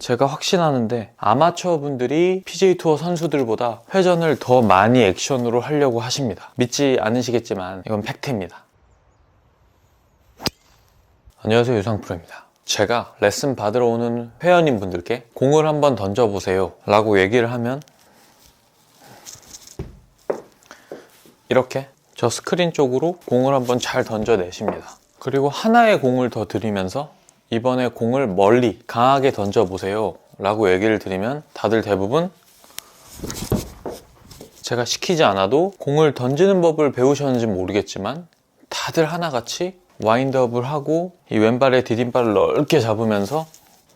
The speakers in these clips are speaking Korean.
제가 확신하는데 아마추어 분들이 PJ 투어 선수들보다 회전을 더 많이 액션으로 하려고 하십니다. 믿지 않으시겠지만 이건 팩트입니다. 안녕하세요 유상 프로입니다. 제가 레슨 받으러 오는 회원님 분들께 공을 한번 던져보세요 라고 얘기를 하면 이렇게 저 스크린 쪽으로 공을 한번 잘 던져내십니다. 그리고 하나의 공을 더 드리면서 이번에 공을 멀리 강하게 던져 보세요 라고 얘기를 드리면 다들 대부분 제가 시키지 않아도 공을 던지는 법을 배우셨는지 모르겠지만 다들 하나같이 와인드업을 하고 이 왼발에 디딤발을 넓게 잡으면서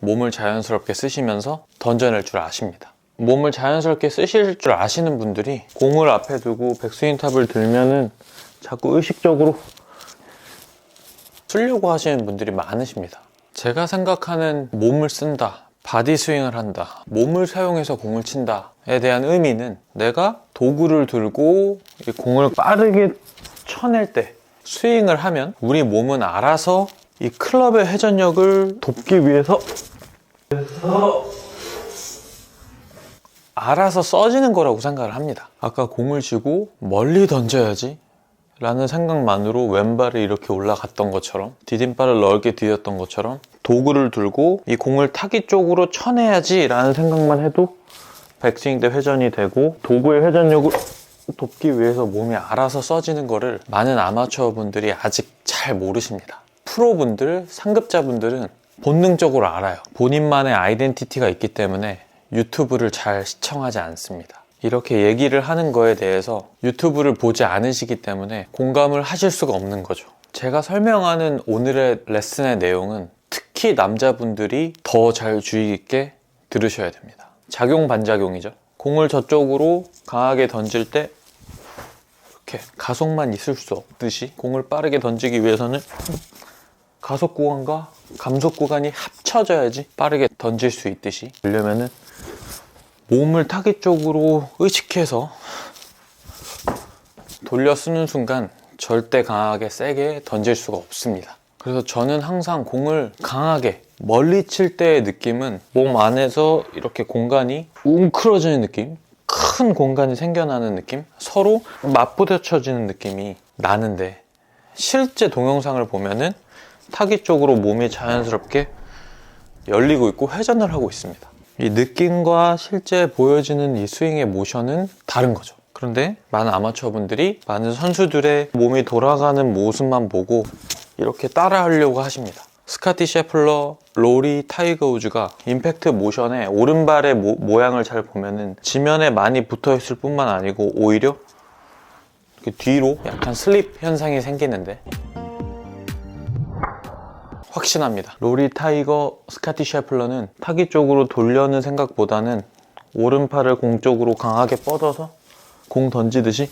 몸을 자연스럽게 쓰시면서 던져낼 줄 아십니다. 몸을 자연스럽게 쓰실 줄 아시는 분들이 공을 앞에 두고 백스윙 탑을 들면은 자꾸 의식적으로 쓰려고 하시는 분들이 많으십니다. 제가 생각하는 몸을 쓴다, 바디 스윙을 한다, 몸을 사용해서 공을 친다에 대한 의미는 내가 도구를 들고 이 공을 빠르게 쳐낼 때 스윙을 하면 우리 몸은 알아서 이 클럽의 회전력을 돕기 위해서 알아서 써지는 거라고 생각을 합니다. 아까 공을 쥐고 멀리 던져야지 라는 생각만으로 왼발이 이렇게 올라갔던 것처럼 디딤발을 넓게 디뎠던 것처럼 도구를 들고 이 공을 타기 쪽으로 쳐내야지 라는 생각만 해도 백스윙 때 회전이 되고 도구의 회전력을 돕기 위해서 몸이 알아서 써지는 거를 많은 아마추어 분들이 아직 잘 모르십니다. 프로분들, 상급자분들은 본능적으로 알아요. 본인만의 아이덴티티가 있기 때문에 유튜브를 잘 시청하지 않습니다. 이렇게 얘기를 하는 거에 대해서 유튜브를 보지 않으시기 때문에 공감을 하실 수가 없는 거죠. 제가 설명하는 오늘의 레슨의 내용은 특히 남자분들이 더 잘 주의 깊게 들으셔야 됩니다. 작용 반작용이죠. 공을 저쪽으로 강하게 던질 때 이렇게 가속만 있을 수 없듯이 공을 빠르게 던지기 위해서는 가속 구간과 감속 구간이 합쳐져야지 빠르게 던질 수 있듯이 그러려면은 몸을 타깃 쪽으로 의식해서 돌려 쓰는 순간 절대 강하게 세게 던질 수가 없습니다. 그래서 저는 항상 공을 강하게 멀리 칠 때의 느낌은 몸 안에서 이렇게 공간이 웅크러지는 느낌, 큰 공간이 생겨나는 느낌, 서로 맞부딪혀지는 느낌이 나는데 실제 동영상을 보면은 타깃 쪽으로 몸이 자연스럽게 열리고 있고 회전을 하고 있습니다. 이 느낌과 실제 보여지는 이 스윙의 모션은 다른 거죠. 그런데 많은 아마추어 분들이 많은 선수들의 몸이 돌아가는 모습만 보고 이렇게 따라 하려고 하십니다. 스카티 셰플러, 로리 타이거 우즈가 임팩트 모션의 오른발의 모, 양을잘 보면은 지면에 많이 붙어 있을 뿐만 아니고 오히려 뒤로 약간 슬립 현상이 생기는데 확신합니다. 로리 타이거 스카티 셰플러는 타기 쪽으로 돌려는 생각보다는 오른팔을 공 쪽으로 강하게 뻗어서 공 던지듯이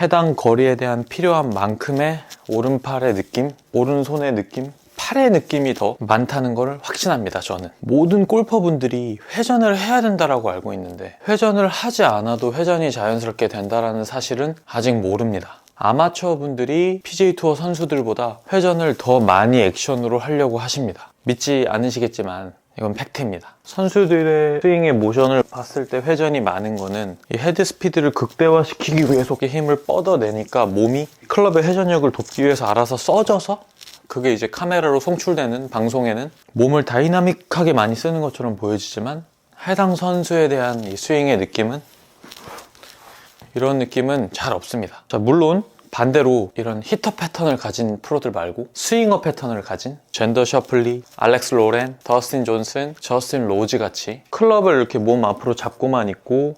해당 거리에 대한 필요한 만큼의 오른팔의 느낌, 오른손의 느낌, 팔의 느낌이 더 많다는 걸 확신합니다, 저는. 모든 골퍼분들이 회전을 해야 된다라고 알고 있는데 회전을 하지 않아도 회전이 자연스럽게 된다라는 사실은 아직 모릅니다. 아마추어 분들이 PJ 투어 선수들보다 회전을 더 많이 액션으로 하려고 하십니다. 믿지 않으시겠지만 이건 팩트입니다. 선수들의 스윙의 모션을 봤을 때 회전이 많은 거는 이 헤드 스피드를 극대화시키기 위해서 힘을 뻗어내니까 몸이 클럽의 회전력을 돕기 위해서 알아서 써져서 그게 이제 카메라로 송출되는 방송에는 몸을 다이나믹하게 많이 쓰는 것처럼 보여지지만 해당 선수에 대한 이 스윙의 느낌은 이런 느낌은 잘 없습니다. 자, 물론 반대로 이런 히터 패턴을 가진 프로들 말고 스윙어 패턴을 가진 젠더 셔플리, 알렉스 로렌, 더스틴 존슨, 저스틴 로즈 같이 클럽을 이렇게 몸 앞으로 잡고만 있고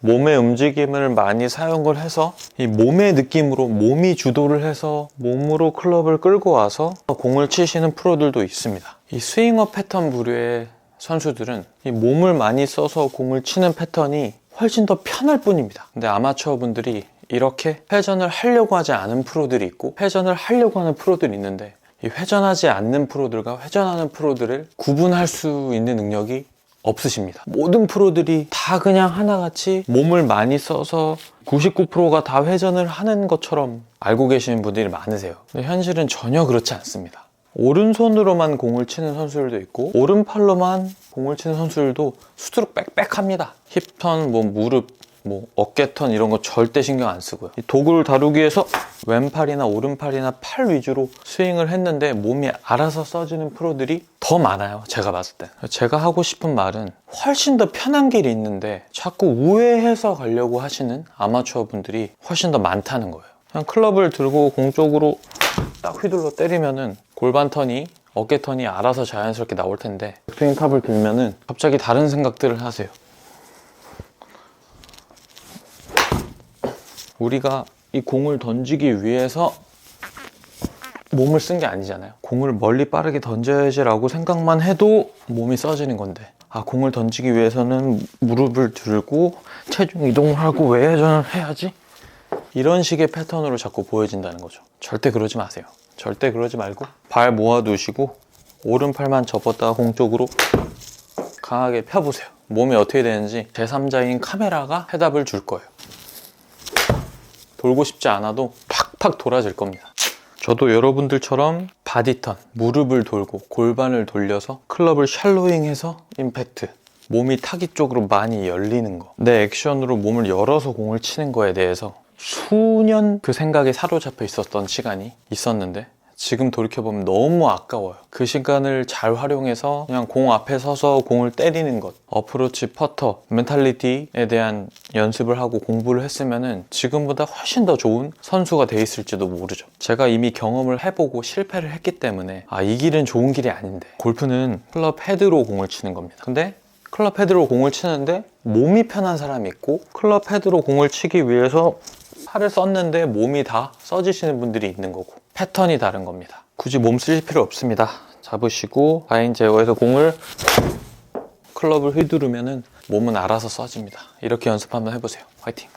몸의 움직임을 많이 사용을 해서 이 몸의 느낌으로 몸이 주도를 해서 몸으로 클럽을 끌고 와서 공을 치시는 프로들도 있습니다. 이 스윙어 패턴 부류의 선수들은 이 몸을 많이 써서 공을 치는 패턴이 훨씬 더 편할 뿐입니다. 근데 아마추어 분들이 이렇게 회전을 하려고 하지 않은 프로들이 있고 회전을 하려고 하는 프로들이 있는데 이 회전하지 않는 프로들과 회전하는 프로들을 구분할 수 있는 능력이 없으십니다. 모든 프로들이 다 그냥 하나같이 몸을 많이 써서 99%가 다 회전을 하는 것처럼 알고 계시는 분들이 많으세요. 근데 현실은 전혀 그렇지 않습니다. 오른손으로만 공을 치는 선수들도 있고 오른팔로만 공을 치는 선수들도 수두룩 빽빽합니다. 힙턴, 뭐 무릎, 뭐 어깨턴 이런 거 절대 신경 안 쓰고요. 이 도구를 다루기 위해서 왼팔이나 오른팔이나 팔 위주로 스윙을 했는데 몸이 알아서 써지는 프로들이 더 많아요. 제가 봤을 때. 제가 하고 싶은 말은 훨씬 더 편한 길이 있는데 자꾸 우회해서 가려고 하시는 아마추어 분들이 훨씬 더 많다는 거예요. 그냥 클럽을 들고 공 쪽으로 딱 휘둘러 때리면은 골반 턴이 어깨 턴이 알아서 자연스럽게 나올 텐데 스윙 탑을 들면은 갑자기 다른 생각들을 하세요. 우리가 이 공을 던지기 위해서 몸을 쓴 게 아니잖아요. 공을 멀리 빠르게 던져야지라고 생각만 해도 몸이 써지는 건데. 아, 공을 던지기 위해서는 무릎을 들고 체중 이동을 하고 외회전을 해야지? 이런 식의 패턴으로 자꾸 보여진다는 거죠. 절대 그러지 마세요. 절대 그러지 말고 발 모아두시고 오른팔만 접었다가 공 쪽으로 강하게 펴보세요. 몸이 어떻게 되는지 제3자인 카메라가 해답을 줄 거예요. 돌고 싶지 않아도 팍팍 돌아질 겁니다. 저도 여러분들처럼 바디턴, 무릎을 돌고 골반을 돌려서 클럽을 샬로잉해서 임팩트, 몸이 타기 쪽으로 많이 열리는 거, 내 액션으로 몸을 열어서 공을 치는 거에 대해서 수년 그 생각에 사로잡혀 있었던 시간이 있었는데 지금 돌이켜보면 너무 아까워요. 그 시간을 잘 활용해서 그냥 공 앞에 서서 공을 때리는 것, 어프로치, 퍼터, 멘탈리티에 대한 연습을 하고 공부를 했으면은 지금보다 훨씬 더 좋은 선수가 돼 있을지도 모르죠. 제가 이미 경험을 해보고 실패를 했기 때문에 아, 이 길은 좋은 길이 아닌데 골프는 클럽 헤드로 공을 치는 겁니다. 근데 클럽 헤드로 공을 치는데 몸이 편한 사람이 있고 클럽 헤드로 공을 치기 위해서 팔을 썼는데 몸이 다 써지시는 분들이 있는 거고 패턴이 다른 겁니다. 굳이 몸 쓰실 필요 없습니다. 잡으시고 바인 제어해서 공을 클럽을 휘두르면은 몸은 알아서 써집니다. 이렇게 연습 한번 해보세요. 화이팅!